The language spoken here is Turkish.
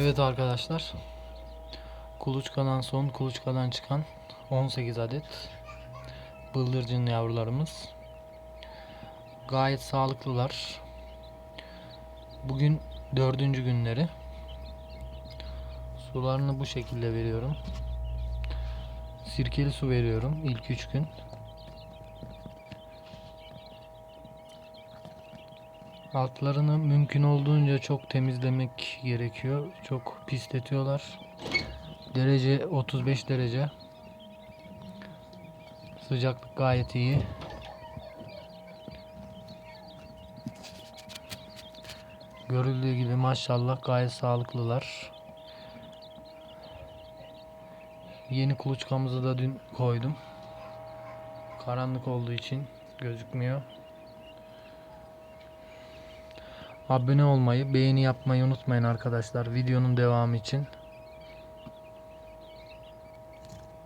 Evet arkadaşlar. Kuluçkadan son kuluçkadan çıkan 18 adet bıldırcın yavrularımız. Gayet sağlıklılar. Bugün dördüncü günleri. Sularını bu şekilde veriyorum. Sirkeli su veriyorum ilk üç gün. Altlarını mümkün olduğunca çok temizlemek gerekiyor. Çok pisletiyorlar. Derece 35 derece. Sıcaklık gayet iyi. Görüldüğü gibi maşallah gayet sağlıklılar. Yeni kuluçkamızı da dün koydum. Karanlık olduğu için gözükmüyor. Abone olmayı, beğeni yapmayı unutmayın arkadaşlar videonun devamı için.